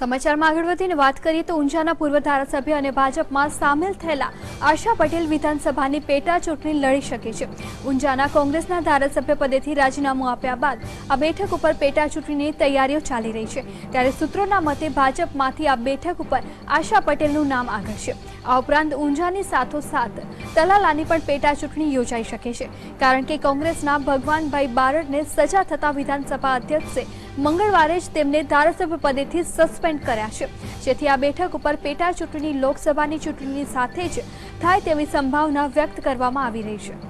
સમાચારમાં આગળ વધીને વાત કરીએ તો ઊંઝાના પૂર્વ ધારાસભ્ય અને ભાજપમાં સામેલ થયેલા આશા પટેલ વિધાનસભાની પેટા ચૂંટણી લડી શકે છે. ઊંઝાના કોંગ્રેસના ધારાસભ્ય પદેથી રાજીનામું આપ્યા બાદ આ બેઠક ઉપર પેટા ચૂંટણીની તૈયારીઓ ચાલી રહી છે. ત્યારે સૂત્રોના મતે ભાજપમાંથી આ બેઠક ઉપર આશા પટેલનું નામ આગળ છે. આ ઉપરાંત ઊંઝાની સાથોસાથ તલાલાની પણ પેટા ચૂંટણી યોજાઈ શકે છે. કારણ કે કોંગ્રેસના ભગવાનભાઈ બારડને સજા થતા વિધાનસભા અધ્યક્ષે મંગળવારે જ તેમને ધારાસભ્ય પદેથી સસ્પેન્ડ કર્યા છે. જેથી આ બેઠક ઉપર પેટા ચૂંટણી લોકસભાની ચૂંટણીની સાથે જ થાય તેવી સંભાવના વ્યક્ત કરવામાં આવી રહી છે.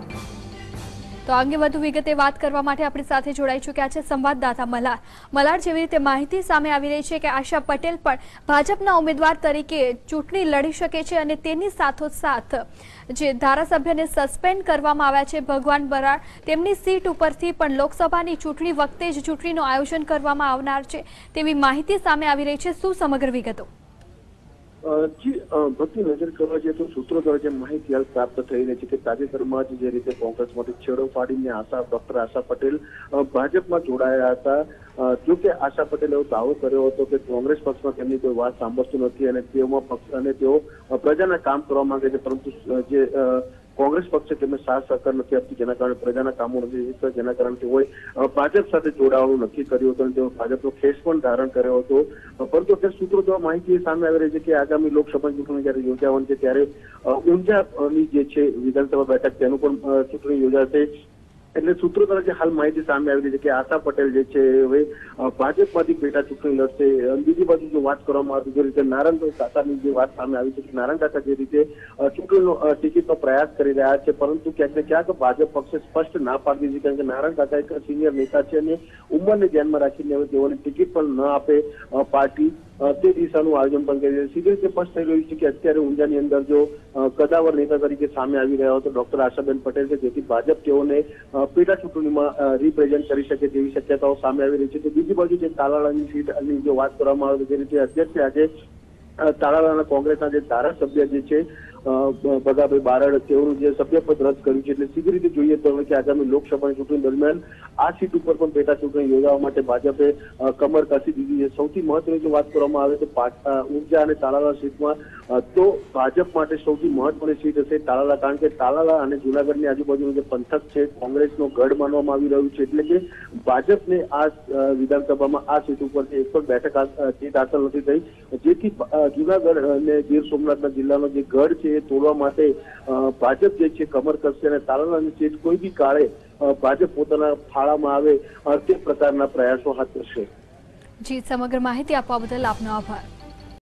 તો આ વધુ વિગતે વાત કરવા માટે આપણી સાથે જોડાઈ ચૂક્યા છે સંવાદદાતા મલાર મલાર જેવી રીતે માહિતી સામે આવી રહી છે કે આશા પટેલ પણ ભાજપના ઉમેદવાર તરીકે ચૂંટણી લડી શકે છે અને તેની સાથોસાથ જે ધારાસભ્યને સસ્પેન્ડ કરવામાં આવ્યા છે ભગવાન બરાડ, તેમની સીટ ઉપરથી પણ લોકસભાની ચૂંટણી વખતે જ ચૂંટણીનું આયોજન કરવામાં આવનાર છે તેવી માહિતી સામે આવી રહી છે. શું સમગ્ર વિગતો? જી ભક્તિ નજર કરવા જઈએ તો સૂત્રો દ્વારા જે માહિતી હાલ પ્રાપ્ત થઈ રહી છે કે તાજેતરમાં જ જે રીતે કોંગ્રેસમાંથી છેડો ફાડીને આશા, ડોક્ટર આશા પટેલ ભાજપમાં જોડાયા હતા. જો કે આશા પટેલે એવો દાવો કર્યો હતો કે કોંગ્રેસ પક્ષમાં તેમની કોઈ વાત સાંભળતું નથી અને તેઓમાં પક્ષ, અને તેઓ પ્રજાના કામ કરવા માંગે છે, પરંતુ જે કોંગ્રેસ પક્ષે તેમને સાથ સહકાર નથી આપતી, જેના કારણે પ્રજાના કામો નથી થતા, જેના કારણે તેઓએ ભાજપ સાથે જોડાવાનું નક્કી કર્યું હતું અને તેઓ ભાજપનો ખેસ પણ ધારણ કર્યો હતો. પરંતુ અત્યારે સૂત્રો દ્વારા માહિતી સામે આવી રહી છે કે આગામી લોકસભા ચૂંટણી જ્યારે યોજાવાની છે, ત્યારે ઊંઝાની જે છે વિધાનસભા બેઠક, તેનું પણ ચૂંટણી યોજાશે. એટલે સૂત્રો જે હાલ માહિતી સામે આવી રહી છે કે આશા પટેલ જે છે, હવે ભાજપમાંથી પેટા ચૂંટણી લડશે. બીજી બાજુ જો વાત કરવામાં આવે તો જે રીતે નારાયણભાઈ કાકાની જે વાત સામે આવી છે કે નારાયણ કાકા જે રીતે ચૂંટણીનો ટિકિટનો પ્રયાસ કરી રહ્યા છે, પરંતુ ક્યાંક ને ક્યાંક ભાજપ પક્ષે સ્પષ્ટ ના પાડી દીધી કારણ કે નારાયણ કાકા એક સિનિયર નેતા છે અને ઉંમરને ધ્યાનમાં રાખીને હવે તેઓને ટિકિટ પણ ન આપે પાર્ટી તે દિશાનું આયોજન પણ કરી રહી છે. સીધી રીતે સ્પષ્ટ થઈ રહ્યું છે કે અત્યારે ઊંઝાની અંદર જો કદાવર નેતા તરીકે સામે આવી રહ્યા હતો ડોક્ટર આશાબેન પટેલ છે, જેથી ભાજપ તેઓને પેટા ચૂંટણીમાં રિપ્રેઝેન્ટ કરી શકે તેવી શક્યતાઓ સામે આવી રહી છે. તો બીજી બાજુ જે તાલાળાની સીટની જો વાત કરવામાં આવે જે રીતે અધ્યક્ષે આજે તાલાળાના કોંગ્રેસના જે ધારાસભ્ય જે છે ભગાભાઈ બારડ તેઓનું જે સભ્યપદ રદ કર્યું છે, એટલે સીધી રીતે જોઈએ તો કે આગામી લોકસભાની ચૂંટણી દરમિયાન આ સીટ ઉપર પણ પેટા ચૂંટણી યોજવા માટે ભાજપે કમર કસી દીધી છે. સૌથી મહત્વની જો વાત કરવામાં આવે તો ઊર્જા અને તાલાલા સીટમાં તો ભાજપ માટે સૌથી મહત્વની સીટ હશે તાલાલા, કારણ કે તાલાલા અને જુનાગઢની આજુબાજુનું જે પંથક છે, કોંગ્રેસનો ગઢ માનવામાં આવી રહ્યું છે, એટલે કે ભાજપને આ વિધાનસભામાં આ સીટ ઉપરથી એક પણ બેઠક સીટ હાંસલ નથી થઈ. જેથી જુનાગઢ અને ગીર સોમનાથના જિલ્લાનો જે ગઢ છે એ તોડવા માટે ભાજપ જે છે કમર કરશે અને તારાલાલની સીટ કોઈ બી કાળે ભાજપ પોતાના ફાળામાં આવે તે પ્રકારના પ્રયાસો હાથ ધરશે. જી, સમગ્ર માહિતી આપવા બદલ આપનો આભાર.